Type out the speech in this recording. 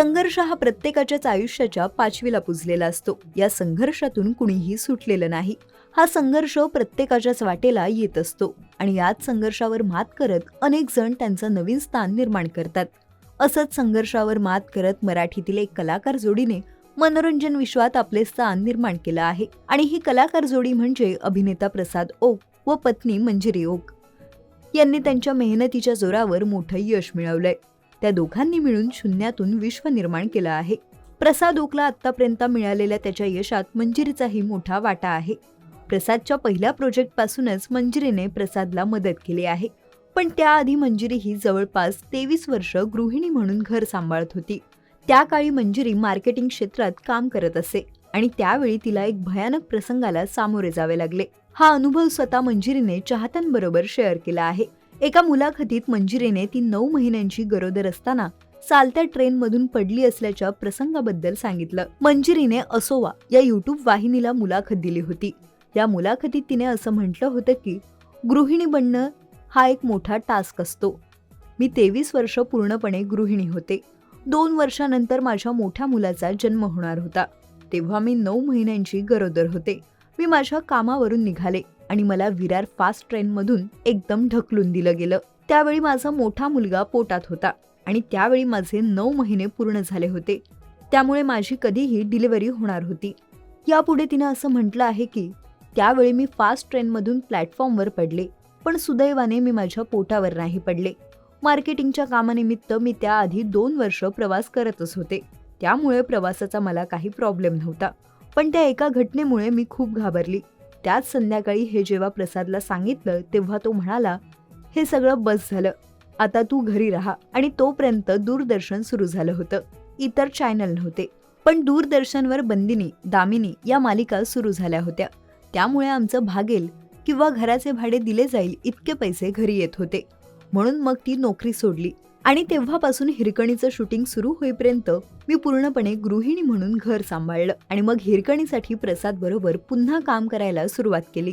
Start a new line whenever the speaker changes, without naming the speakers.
संघर्ष हा प्रत्येकाच्याच आयुष्याच्या पाचवीला पुजलेला असतो. या संघर्षातून कुणीही सुटलेलं नाही. हा संघर्ष प्रत्येकाच्याच वाटेला येत असतो आणि याच संघर्षावर मात करत अनेक जण त्यांचं नवीन स्थान निर्माण करतात. असंच संघर्षावर मात करत मराठीतील एक कलाकार जोडीने मनोरंजन विश्वात आपले स्थान निर्माण केलं आहे आणि ही कलाकार जोडी म्हणजे अभिनेता प्रसाद ओक व पत्नी मंजिरी ओक. यांनी त्यांच्या मेहनतीच्या जोरावर मोठं यश मिळवलंय. त्या दोघांनी मिळून शून्यातून विश्व निर्माण केलं आहे. प्रसाद ओकला आतापर्यंत मिळालेल्या त्याच्या यशात मंजिरीचाही मोठा वाटा आहे. प्रसादच्या पहिल्या प्रोजेक्टपासूनच मंजिरीने प्रसादला मदत केली आहे. पण त्याआधी मंजिरी ही जवळपास तेवीस वर्ष गृहिणी म्हणून घर सांभाळत होती. त्या काळी मंजिरी मार्केटिंग क्षेत्रात काम करत असे आणि त्यावेळी तिला एक भयानक प्रसंगाला सामोरे जावे लागले. हा अनुभव स्वतः मंजिरीने चाहत्यांबरोबर शेअर केला आहे. एका मुलाखतीत मंजिरीने ती नऊ महिन्यांची गरोदर असताना चालत्या ट्रेनमधून पडली असल्याच्या प्रसंगाबद्दल सांगितलं. मंजिरीने असोवा या युट्यूब वाहिनीला मुलाखत दिली होती. या मुलाखतीत तिने असं म्हटलं होतं की गृहिणी बनणं हा एक मोठा टास्क असतो. मी तेवीस वर्ष पूर्णपणे गृहिणी होते. दोन वर्षानंतर माझ्या मोठ्या मुलाचा जन्म होणार होता. तेव्हा मी नऊ महिन्यांची गरोदर होते. मी माझ्या कामावरून निघाले. आणि मला विरार फास्ट ट्रेनमधून एकदम ढकलून दिलं गेलं. त्यावेळी माझा मोठा मुलगा पोटात होता आणि त्यावेळी माझे नऊ महिने पूर्ण झाले होते. त्यामुळे माझी कधीही डिलिव्हरी होणार होती. यापुढे तिनं असं म्हटलं आहे की त्यावेळी मी फास्ट ट्रेनमधून प्लॅटफॉर्मवर पडले पण सुदैवाने मी माझ्या पोटावर नाही पडले. मार्केटिंगच्या कामानिमित्त मी त्याआधी दोन वर्ष प्रवास करतच होते. त्यामुळे प्रवासाचा मला काही प्रॉब्लेम नव्हता. पण त्या एका घटनेमुळे मी खूप घाबरली. त्याच संध्याकाळी हे जेव्हा प्रसादला सांगितलं तेव्हा तो म्हणाला हे सगळं बस झालं. आता तू घरी राहा. आणि तोपर्यंत दूरदर्शन सुरू झालं होतं. इतर चॅनल नव्हते. पण दूरदर्शनवर बंदिनी दामिनी या मालिका सुरू झाल्या होत्या. त्यामुळे आमचं भागेल किंवा घराचे भाडे दिले जाईल इतके पैसे घरी येत होते. म्हणून मग ती नोकरी सोडली. आणि तेव्हापासून हिरकणीचं शूटिंग सुरू होईपर्यंत मी पूर्णपणे गृहिणी म्हणून घर सांभाळलं आणि मग हिरकणीसाठी प्रसाद बरोबर पुन्हा काम करायला सुरुवात केली.